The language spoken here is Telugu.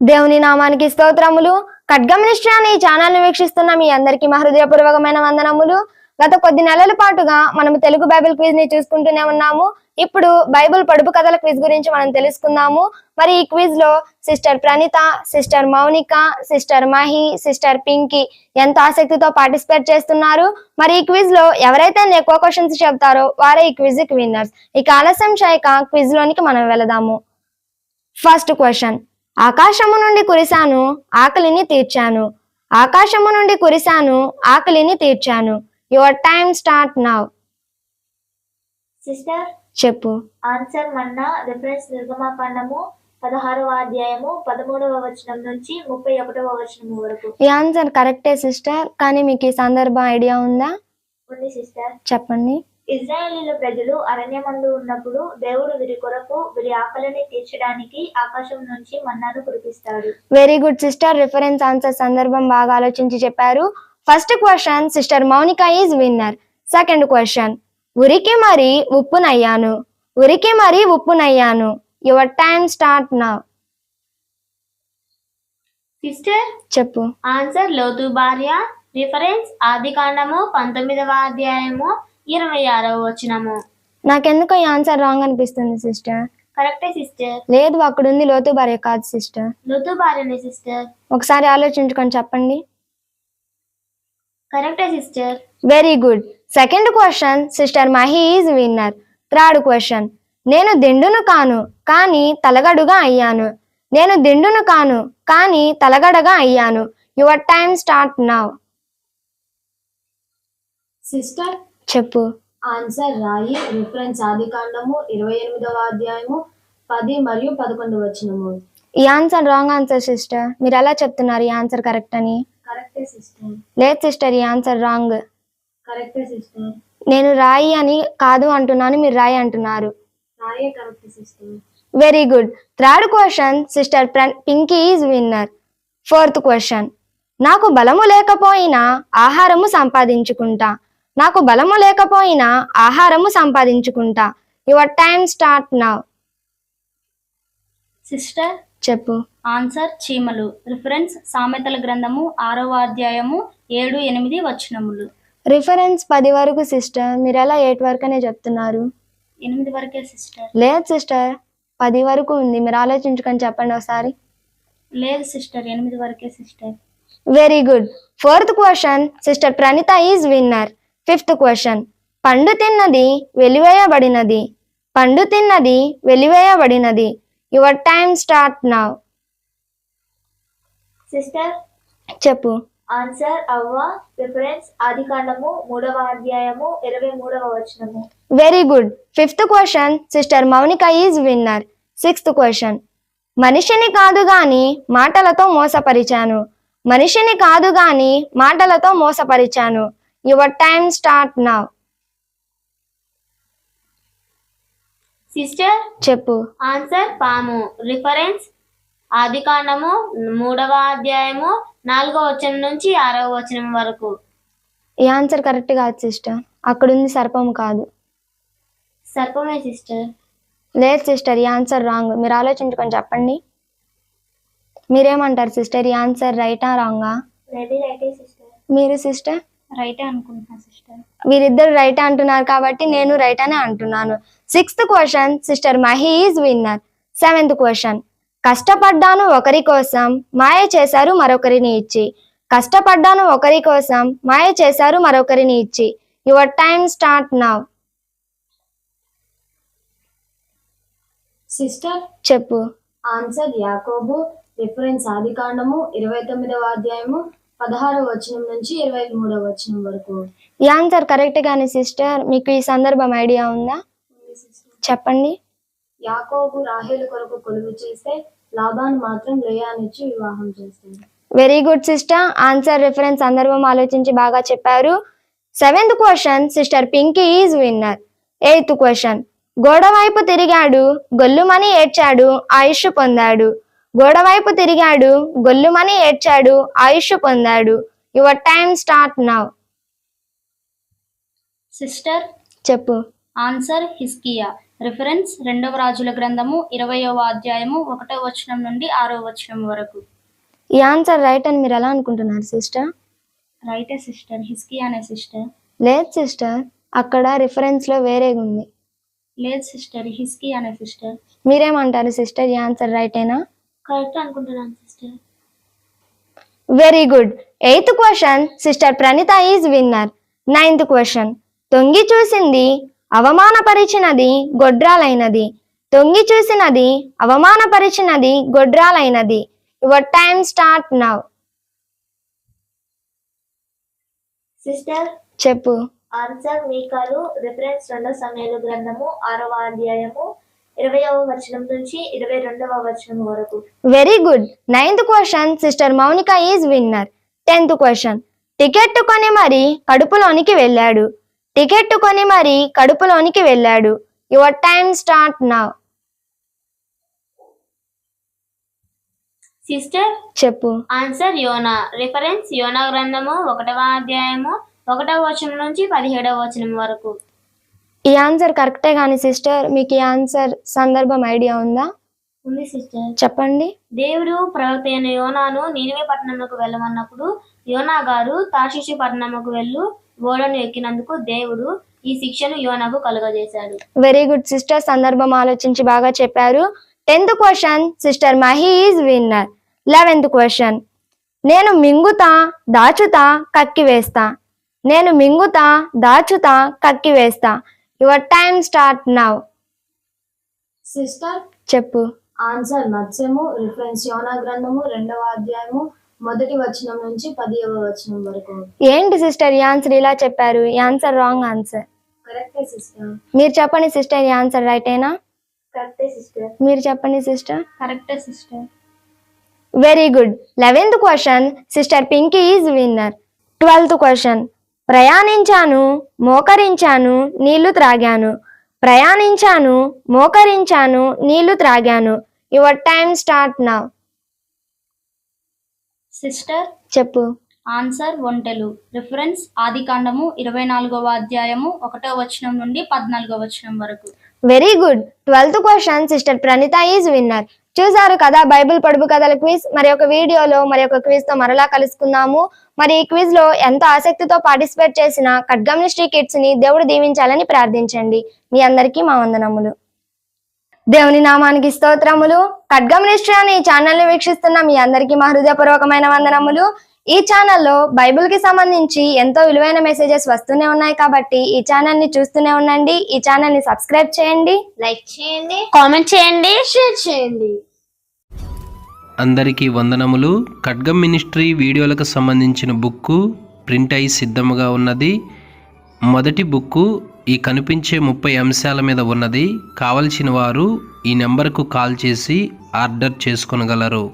దేవుని నామానికి స్తోత్రములు. ఖడ్గం అనే ఈ ఛానల్ని వీక్షిస్తున్న మీ అందరికీ మా హృదయపూర్వకమైన వందనములు. గత కొద్ది నెలల పాటుగా మనం తెలుగు బైబిల్ క్విజ్ని చూసుకుంటూనే ఉన్నాము. ఇప్పుడు బైబిల్ పొడుపు కథల క్విజ్ గురించి మనం తెలుసుకుందాము. మరి ఈ క్విజ్లో sister Praneetha sister Mounika sister Mahi sister Pinky ఎంత ఆసక్తితో పార్టిసిపేట్ చేస్తున్నారు? మరి ఈ క్విజ్లో ఎవరైతే ఎక్కువ క్వశ్చన్స్ చెప్తారో వారే ఈ క్విజ్కి విన్నర్స్ ఇక ఆలస్యం చేయక క్విజ్ లోనికి మనం వెళదాము. ఫస్ట్ క్వశ్చన్ ఆకాశము నుండి కురిశాను ఆకలిని తీర్చాను. ఆకాశము నుండి కురిశాను ఆకలిని తీర్చాను. Your time start now sister చెప్పు. ఆన్సర్ మన్నా రిఫరెన్స్ నిర్గమాకాండము పదహారవ అధ్యాయము పదమూడవ వచనం నుంచి ముప్పై ఒకటవ వచనం వరకు. ఈ ఆన్సర్ కరెక్టే సిస్టర్ కానీ మీకు ఈ సందర్భం ఐడియా ఉందా? ఉంది సిస్టర్ చెప్పండి. ఇజ్రాయేలీల ప్రజలు అరణ్యమందు ఉన్నప్పుడు దేవుడు వీరి కొరకు వీరి ఆకలిని తీర్చడానికి ఆకాశం నుంచి మన్నాను కురిపిస్తాడు. Very good sister reference answer సందర్భం బాగా ఆలోచించి చెప్పారు. First question sister Mounika is winner second question ఉరికి మరి ఉప్పునయ్యాను ఉరికి మరి ఉప్పునయ్యాను your time start now sister చెప్పు. ఆన్సర్ లోతు భార్య. రిఫరెన్స్ ఆది కాండము పంతొమ్మిదవ అధ్యాయము ఇరవై ఆరవ వచనము. నాకెందుకో ఈ ఆన్సర్ రాంగ్ అనిపిస్తుంది సిస్టర్. కరెక్టే సిస్టర్. లేదు అక్కడ ఉంది లోతు భార్య కాదు సిస్టర్. లోతు భార్యనే సిస్టర్. ఒకసారి ఆలోచించుకొని చెప్పండి. కరెక్టే sister. Very good. Second question sister Mahi is winner. Third question నేను దిండును కాను కానీ తలగడుగా అయ్యాను. నేను దిండును కాను కానీ తలగడగా అయ్యాను. Your time start now. Sister చెప్పు. ఆన్సర్ రాయి. రిఫరెన్స్ ఆది కాండము ఇరవై ఎనిమిదవ అధ్యాయము పది మరియు పదకొండు వచనము. ఈ ఆన్సర్ రాంగ్ ఆన్సర్ సిస్టర్. మీరు ఎలా చెప్తున్నారు ఈ ఆన్సర్ కరెక్ట్ అని? కరెక్టే సిస్టర్. లేదు సిస్టర్. ఈ ఆన్సర్ రాంగ్. కరెక్టే సిస్టర్. నేను రాయి అని కాదు అంటున్నాను మీరు రాయి అంటున్నారు. రాయే correct sister. Very good. Third question sister Pinky is winner. Fourth question నాకు బలము లేకపోయినా ఆహారము సంపాదించుకుంటా. నాకు బలము లేకపోయినా ఆహారము సంపాదించుకుంటా. Your time start now sister చెప్పు. ఆన్సర్ చీమలు. రిఫరెన్స్ సామెతల గ్రంథము ఆరవ అధ్యాయము ఏడు ఎనిమిది వచనములు. రిఫరెన్స్ పది వరకు సిస్టర్ మీరు ఎలా ఎయిట్ వరకనే చెప్తున్నారు? ఎనిమిది వరకే సిస్టర్ లేదు సిస్టర్ పది వరకు ఉంది. మీరు ఆలోచించుకొని చెప్పండి ఒకసారి. లేదు సిస్టర్ ఎనిమిది వరకే sister very good fourth question sister Praneetha is winner fifth question పండు తిన్నది వెలివేయబడినది. పండు తిన్నది వెలివేయబడినది. Your time start now sister చెప్పు. ఆన్సర్ అవ్వ రిఫరెన్స్ ఆది కాండము మూడవ అధ్యాయము ఇరవై మూడవ వచనము. Very good fifth question sister Mounika is winner sixth question మనిషిని కాదు గాని మాటలతో మోసపరిచాను. మనిషిని కాదు గాని మాటలతో మోసపరిచాను. Your time start now sister చెప్పు. ఆన్సర్ పాము. రిఫరెన్స్ ఆది కాండము మూడవ అధ్యాయము నాలుగవ వచనం నుంచి ఆరవ వచనం వరకు. ఈ ఆన్సర్ కరెక్ట్ కాదు సిస్టర్ అక్కడుంది సర్పం కాదు. సర్పమే సిస్టర్ లేదు సిస్టర్ ఈ ఆన్సర్ రాంగ్ మీరు ఆలోచించుకొని చెప్పండి. మీరేమంటారు సిస్టర్ ఈ ఆన్సర్ రైటా రాంగా మీరు సిస్టర్ రైటే అనుకుంటున్నా సిస్టర్. వీరిద్దరు రైట్ అంటున్నారు కాబట్టి నేను రైట్ అనే అంటున్నాను. Sixth question sister Mahi is winner seventh question కష్టపడ్డాను ఒకరి కోసం మాయ చేశారు మరొకరిని ఇచ్చి. కష్టపడ్డాను ఒకరి కోసం మాయ చేశారు మరొకరిని ఇచ్చి. Your time start now sister చెప్పు. ఆన్సర్ యాకోబు రిఫరెన్స్ ఆది కాండము ఇరవై తొమ్మిదవ అధ్యాయము పదహారవ వచనం నుంచి ఇరవై మూడవ వచనం వరకు. ఈ ఆన్సర్ కరెక్ట్ గానే సిస్టర్ మీకు ఈ సందర్భం ఐడియా ఉందా? చెప్పండి. యాకోబు రాహేలు కొరకు కొలువు చేస్తే లాభాన్ని మాత్రం లేయానిచ్చి వివాహం చేస్తుంది very good sister answer reference సందర్భం ఆలోచించి బాగా చెప్పారు. Seventh question sister Pinky is winner eighth question గోడవైపు తిరిగాడు. గొల్లుమని ఏడ్చాడు. ఆయుష్ పొందాడు. గోడవైపు తిరిగాడు. గొల్లుమని ఏడ్చాడు. ఆయుష్ పొందాడు. Your time start now. Sister చెప్పు. ఆన్సర్ హిస్కియా. రిఫరెన్స్ రెండవ రాజుల గ్రంథము ఇరవయవ అధ్యాయము ఒకటో వచనం నుండి ఆరో వచనం వరకు. ఈ ఆన్సర్ రైట్ అని మీరు ఎలా అనుకుంటున్నారు సిస్టర్? రైటే సిస్టర్ హిస్కియా అనే సిస్టర్. లేదు సిస్టర్ అక్కడ రిఫరెన్స్లో వేరేగా ఉంది. లేదు సిస్టర్ హిస్కియా అనే సిస్టర్. మీరేమంటారు సిస్టర్? ఈ ఆన్సర్ రైటేనా? కరెక్ట్ అనుకుంటున్నాను sister. Very good. Eighth question sister Praneetha is winner. Ninth question తొంగి చూసింది అవమానపరిచినది గొడ్రాలైనది. తొంగి చూసినది అవమానపరిచినది గొడ్రాలైనది. Your time start now sister చెప్పు. ఆన్సర్ మీకాలు రిఫరెన్స్ రెండో సమయాలు గ్రంథము ఆరవ అధ్యాయము ఇరవయవ వచనం నుంచి ఇరవై రెండవ వచనం వరకు. Very good ninth question sister Mounika is winner tenth question ticket కొని మరి కడుపులోనికి వెళ్ళాడు. టికెట్ కొని మరి కడుపులోనికి వెళ్ళాడు. Your time start now sister చెప్పు. ఆన్సర్ యోనా రిఫరెన్స్ యోనా గ్రంథము ఒకటవ అధ్యాయము ఒకటవ వచనం నుంచి పదిహేడవ వచనం వరకు. ఈ ఆన్సర్ కరెక్టే కానీ సిస్టర్ మీకు ఈ ఆన్సర్ సందర్భం ఐడియా ఉందా? ఉంది సిస్టర్ చెప్పండి. దేవుడు ప్రవక్త అయిన యోనాను నీనివే పట్టణముకు వెళ్ళమన్నప్పుడు యోనా గారు తాషిషు పట్టణముకు వెళ్ళు ఓడను ఎక్కినందుకు దేవుడు ఈ శిక్షను యోనాకు కలుగజేశాడు. వెరీ గుడ్ సిస్టర్ సందర్భం ఆలోచించి బాగా చెప్పారు. Tenth question sister Mahi is winner eleventh question నేను మింగుతా దాచుతా కక్కి వేస్తా. నేను మింగుతా దాచుతా కక్కి వేస్తా. Your time start now sister చెప్పు ఆన్సర్ మత్స్యము రిఫరెన్స్ యోనా గ్రంథము రెండవ అధ్యాయము మొదటి వచనం నుంచి పదివ వచనం వరకు. ఏంటి సిస్టర్ ఈ ఆన్సర్ ఇలా చెప్పారు? ఈ ఆన్సర్ రాంగ్ ఆన్సర్ కరెక్టే సిస్టర్ మీరు చెప్పండి సిస్టర్ ఈ ఆన్సర్ రైటేనా కరెక్టే సిస్టర్ మీరు చెప్పండి సిస్టర్ కరెక్టే sister very good eleventh question sister Pinky is winner twelfth question ప్రయాణించాను మోకరించాను నీళ్ళు త్రాగాను. ప్రయాణించాను మోకరించాను నీళ్ళు త్రాగాను. Your time start now sister చెప్పు. ఆన్సర్ ఒంటెలు. రిఫరెన్స్ ఆది కాండము ఇరవై నాలుగవ అధ్యాయము ఒకటో వచనం నుండి పద్నాలుగో వచనం వరకు. Very good twelfth question sister Praneetha is winner చూసారు కదా బైబిల్ పొడుపు కథల క్విజ్. మరి ఒక వీడియోలో మరి ఒక క్విజ్తో మరలా కలుసుకుందాము. మరి ఈ క్విజ్లో ఎంతో ఆసక్తితో పార్టిసిపేట్ చేసిన ఖడ్గమినిస్ట్రీ కిడ్స్ని దేవుడు దీవించాలని ప్రార్థించండి. మీ అందరికీ మా వందనములు. దేవుని నామానికి స్తోత్రములు. ఖడ్గమినిస్ట్రీ అనే ఈ ఛానల్ని వీక్షిస్తున్న మీ అందరికీ మా హృదయపూర్వకమైన వందనములు. ఈ ఛానల్లో బైబిల్కి సంబంధించి ఎంతో విలువైన మెసేజెస్ వస్తూనే ఉన్నాయి కాబట్టి ఈ ఛానల్ని చూస్తూనే ఉండండి. ఈ ఛానల్ని సబ్స్క్రైబ్ చేయండి. లైక్ చేయండి. కామెంట్ చేయండి. షేర్ చేయండి. అందరికీ వందనములు. ఖడ్గం మినిస్ట్రీ వీడియోలకు సంబంధించిన బుక్కు ప్రింట్ అయి సిద్ధముగా ఉన్నది. మొదటి బుక్కు ఈ కనిపించే ముప్పై అంశాల మీద ఉన్నది. కావలసిన వారు ఈ నెంబర్కు కాల్ చేసి ఆర్డర్ చేసుకొనగలరు.